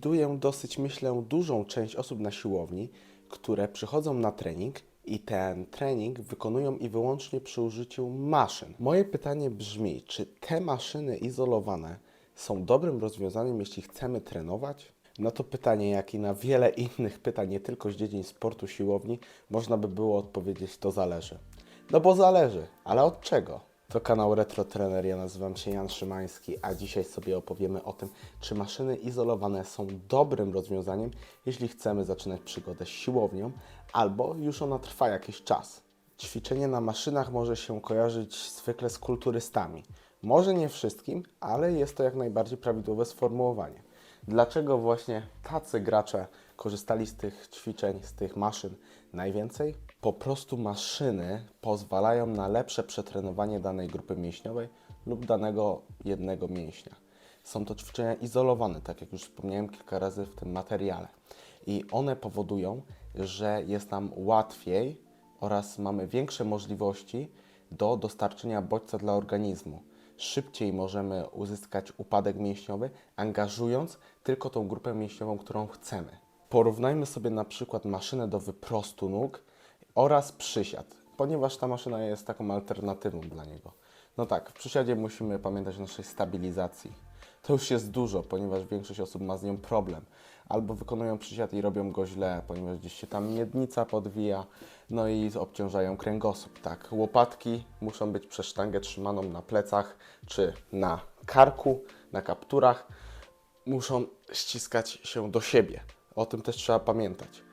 widuję dosyć, myślę, dużą część osób na siłowni, które przychodzą na trening i ten trening wykonują i wyłącznie przy użyciu maszyn. Moje pytanie brzmi, czy te maszyny izolowane są dobrym rozwiązaniem, jeśli chcemy trenować? Na to pytanie, jak i na wiele innych pytań, nie tylko z dziedzin sportu siłowni, można by było odpowiedzieć, to zależy. No bo zależy, ale od czego? To kanał Retro Trener, ja nazywam się Jan Szymański, a dzisiaj sobie opowiemy o tym, czy maszyny izolowane są dobrym rozwiązaniem, jeśli chcemy zaczynać przygodę z siłownią, albo już ona trwa jakiś czas. Ćwiczenie na maszynach może się kojarzyć zwykle z kulturystami. Może nie wszystkim, ale jest to jak najbardziej prawidłowe sformułowanie. Dlaczego właśnie tacy gracze korzystali z tych ćwiczeń, z tych maszyn najwięcej? Po prostu maszyny pozwalają na lepsze przetrenowanie danej grupy mięśniowej lub danego jednego mięśnia. Są to ćwiczenia izolowane, tak jak już wspomniałem kilka razy w tym materiale. I one powodują, że jest nam łatwiej oraz mamy większe możliwości do dostarczenia bodźca dla organizmu. Szybciej możemy uzyskać upadek mięśniowy, angażując tylko tą grupę mięśniową, którą chcemy. Porównajmy sobie na przykład maszynę do wyprostu nóg oraz przysiad, ponieważ ta maszyna jest taką alternatywą dla niego. No tak, w przysiadzie musimy pamiętać o naszej stabilizacji. To już jest dużo, ponieważ większość osób ma z nią problem. Albo wykonują przysiad i robią go źle, ponieważ gdzieś się tam miednica podwija, no i obciążają kręgosłup. Tak, łopatki muszą być przez sztangę trzymaną na plecach czy na karku, na kapturach. Muszą ściskać się do siebie. O tym też trzeba pamiętać.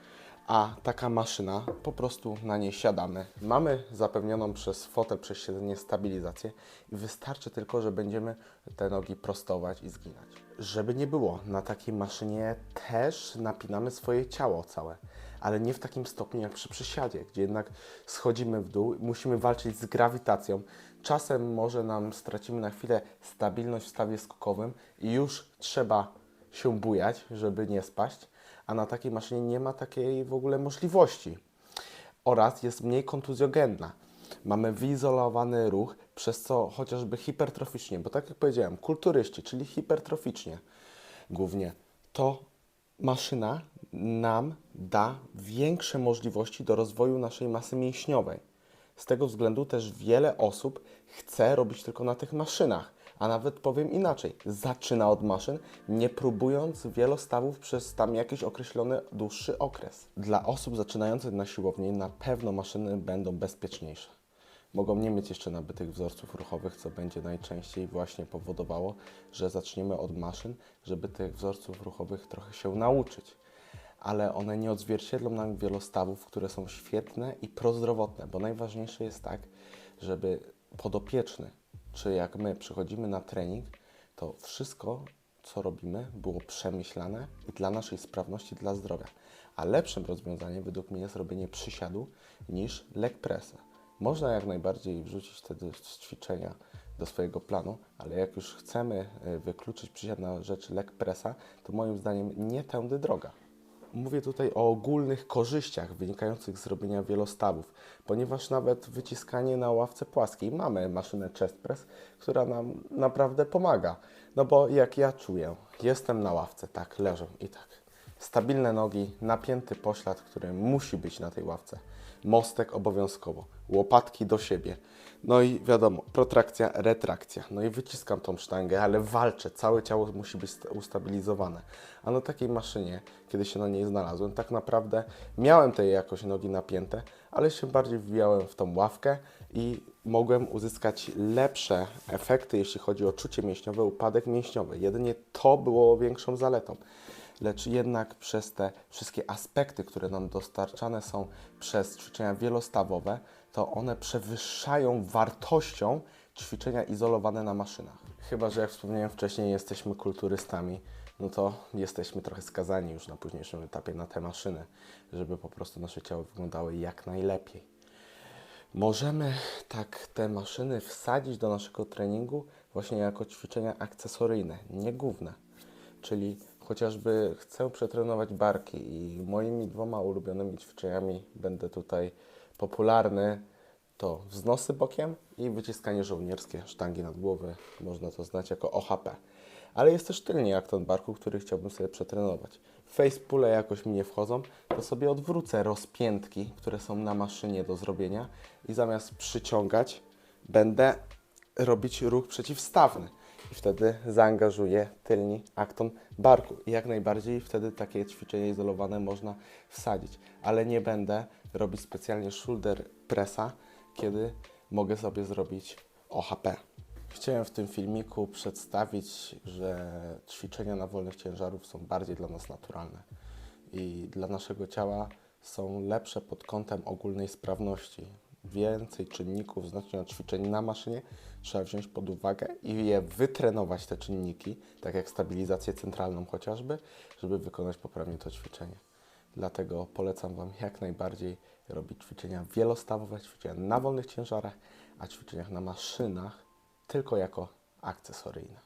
A taka maszyna, po prostu na niej siadamy. Mamy zapewnioną przez fotel, przez siedzenie stabilizację i wystarczy tylko, że będziemy te nogi prostować i zginać. Żeby nie było, na takiej maszynie też napinamy swoje ciało całe, ale nie w takim stopniu jak przy przysiadzie, gdzie jednak schodzimy w dół, musimy walczyć z grawitacją. Czasem może nam stracimy na chwilę stabilność w stawie skokowym i już trzeba się bujać, żeby nie spaść, a na takiej maszynie nie ma takiej w ogóle możliwości. Oraz jest mniej kontuzjogenna. Mamy wyizolowany ruch, przez co chociażby hipertroficznie, bo tak jak powiedziałem, kulturyści, czyli hipertroficznie głównie, to maszyna nam da większe możliwości do rozwoju naszej masy mięśniowej. Z tego względu też wiele osób chce robić tylko na tych maszynach, a nawet powiem inaczej, zaczyna od maszyn, nie próbując wielostawów przez tam jakiś określony dłuższy okres. Dla osób zaczynających na siłowni na pewno maszyny będą bezpieczniejsze. Mogą nie mieć jeszcze nabytych wzorców ruchowych, co będzie najczęściej właśnie powodowało, że zaczniemy od maszyn, żeby tych wzorców ruchowych trochę się nauczyć ale one nie odzwierciedlą nam wielostawów, które są świetne i prozdrowotne, bo najważniejsze jest tak, żeby podopieczny, czy jak my przychodzimy na trening, to wszystko, co robimy, było przemyślane dla naszej sprawności, dla zdrowia. A lepszym rozwiązaniem według mnie jest robienie przysiadu niż leg pressa. Można jak najbardziej wrzucić te do- ćwiczenia do swojego planu, ale jak już chcemy y, wykluczyć przysiad na rzecz leg pressa, to moim zdaniem nie tędy droga. Mówię tutaj o ogólnych korzyściach wynikających z robienia wielostawów, ponieważ nawet wyciskanie na ławce płaskiej mamy maszynę chest press, która nam naprawdę pomaga. No bo jak ja czuję, jestem na ławce, tak, leżę i tak. Stabilne nogi, napięty poślad, który musi być na tej ławce. Mostek obowiązkowo, łopatki do siebie. No i wiadomo, protrakcja, retrakcja. No i wyciskam tą sztangę, ale walczę, całe ciało musi być sta- ustabilizowane. A na takiej maszynie, kiedy się na niej znalazłem, tak naprawdę miałem te jakoś nogi napięte, ale się bardziej wbijałem w tą ławkę i mogłem uzyskać lepsze efekty, jeśli chodzi o czucie mięśniowe, upadek mięśniowy. Jedynie to było większą zaletą lecz jednak przez te wszystkie aspekty, które nam dostarczane są przez ćwiczenia wielostawowe, to one przewyższają wartością ćwiczenia izolowane na maszynach. Chyba, że jak wspomniałem wcześniej, jesteśmy kulturystami, no to jesteśmy trochę skazani już na późniejszym etapie na te maszyny, żeby po prostu nasze ciało wyglądały jak najlepiej. Możemy tak te maszyny wsadzić do naszego treningu właśnie jako ćwiczenia akcesoryjne, nie główne. Czyli chociażby chcę przetrenować barki i moimi dwoma ulubionymi ćwiczeniami będę tutaj popularny to wznosy bokiem i wyciskanie żołnierskie, sztangi nad głowy, można to znać jako OHP. Ale jest też tylnie akton barku, który chciałbym sobie przetrenować. Facepule jakoś mi nie wchodzą, to sobie odwrócę rozpiętki, które są na maszynie do zrobienia i zamiast przyciągać, będę robić ruch przeciwstawny. I wtedy zaangażuję tylni akton barku. I jak najbardziej wtedy takie ćwiczenie izolowane można wsadzić. Ale nie będę robić specjalnie shoulder pressa, kiedy mogę sobie zrobić OHP. Chciałem w tym filmiku przedstawić, że ćwiczenia na wolnych ciężarów są bardziej dla nas naturalne i dla naszego ciała są lepsze pod kątem ogólnej sprawności. Więcej czynników znacznie od ćwiczeń na maszynie trzeba wziąć pod uwagę i je wytrenować te czynniki, tak jak stabilizację centralną chociażby, żeby wykonać poprawnie to ćwiczenie. Dlatego polecam Wam jak najbardziej robić ćwiczenia wielostawowe, ćwiczenia na wolnych ciężarach, a ćwiczeniach na maszynach tylko jako akcesoryjne.